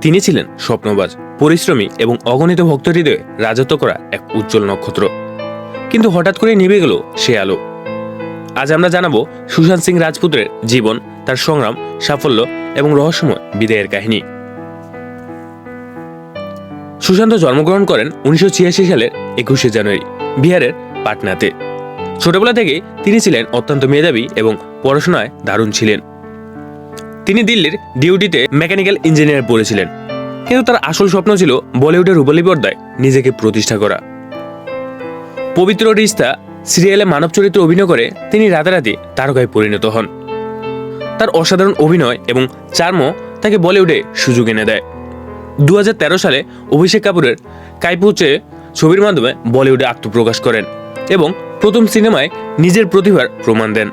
তিনি ছিলেন স্বপ্নবাজ, পরিশ্রমী এবং অগণিত ভক্ত হৃদয়ে রাজত্ব করা এক উজ্জ্বল নক্ষত্র। কিন্তু হঠাৎ করে নিভে গেল সে আলো। আজ আমরা জানাব সুশান্ত সিং রাজপুতের জীবন, তার সংগ্রাম, সাফল্য এবং রহস্যময় বিদায়ের কাহিনী। সুশান্ত জন্মগ্রহণ করেন উনিশশো ছিয়াশি সালের একুশে জানুয়ারি, বিহারের পাটনাতে। ছোটবেলা থেকে তিনি ছিলেন অত্যন্ত মেধাবী এবং পড়াশোনায় দারুণ ছিলেন। তিনি দিল্লির ডিউটিতে মেকানিক্যাল ইঞ্জিনিয়ার পড়েছিলেন। কিন্তু তার আসল স্বপ্ন ছিল বলিউডের রূপালী পর্দায় নিজেকে প্রতিষ্ঠা করা। পবিত্র রিস্তা সিরিয়ালে মানব চরিত্রে অভিনয় করে তিনি রাতারাতি তারকায় পরিণত হন। তার অসাধারণ অভিনয় এবং চার্ম তাকে বলিউডে সুযোগ এনে দেয়। দু হাজার তেরো সালে অভিষেক কাপুরের কাইপুচে ছবির মাধ্যমে বলিউডে আত্মপ্রকাশ করেন এবং প্রথম সিনেমায় নিজের প্রতিভার প্রমাণ দেন।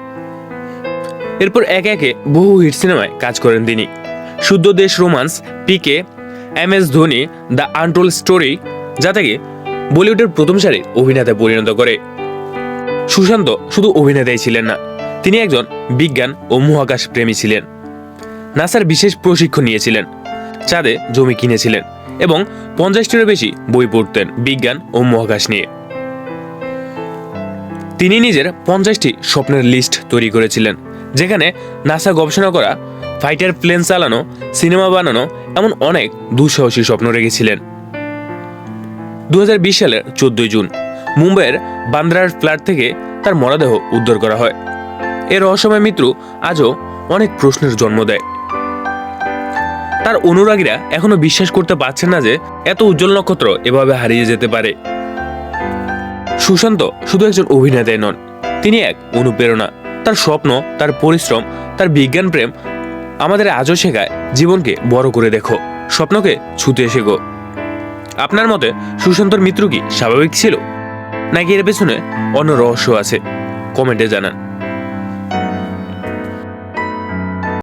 এরপর একে একে বহু হিট সিনেমায় কাজ করেন তিনি। Shuddh Desh romance, PK M S Dhoni, the untold story, যা তাকে বলিউডের প্রথম সারির অভিনেতায় পরিণত করে। সুশান্ত শুধু অভিনেতাই ছিলেন না, তিনি একজন বিজ্ঞান ও মহাকাশ প্রেমী ছিলেন। নাসার বিশেষ প্রশিক্ষণ নিয়েছিলেন, চাঁদে জমি কিনেছিলেন এবং পঞ্চাশটিরও বেশি বই পড়তেন বিজ্ঞান ও মহাকাশ নিয়ে। তিনি নিজের পঞ্চাশটি স্বপ্নের লিস্ট তৈরি করেছিলেন। যেখানে নাসা গবেষণা করা ফাইটার প্লেন চালানো সিনেমা বানানো এমন অনেক দুঃসাহসী স্বপ্ন রেখেছিলেন। দু হাজার বিশ সালের চোদ্দই জুন, মুম্বাইয়ের বান্দ্রার ফ্ল্যাট থেকে তার মরদেহ উদ্ধার করা হয়। এর রহস্যময় মৃত্যু আজও অনেক প্রশ্নের জন্ম দেয়। তার অনুরাগীরা এখনও বিশ্বাস করতে পারছেন না যে এত উজ্জ্বল নক্ষত্র এভাবে হারিয়ে যেতে পারে। সুশান্ত শুধু একজন অভিনেতাই নন, তিনি এক অনুপ্রেরণা। তার স্বপ্ন, তার পরিশ্রম, তার বিজ্ঞান প্রেম আমাদের আজও শেখায়। জীবনকে বড় করে দেখো। স্বপ্নকে ছুতে শেখো। আপনার মতে সুশান্তর মিত্র কি স্বাভাবিক ছিল? নাকি এর পেছনে অন্য রহস্য আছে? কমেন্টে জানান।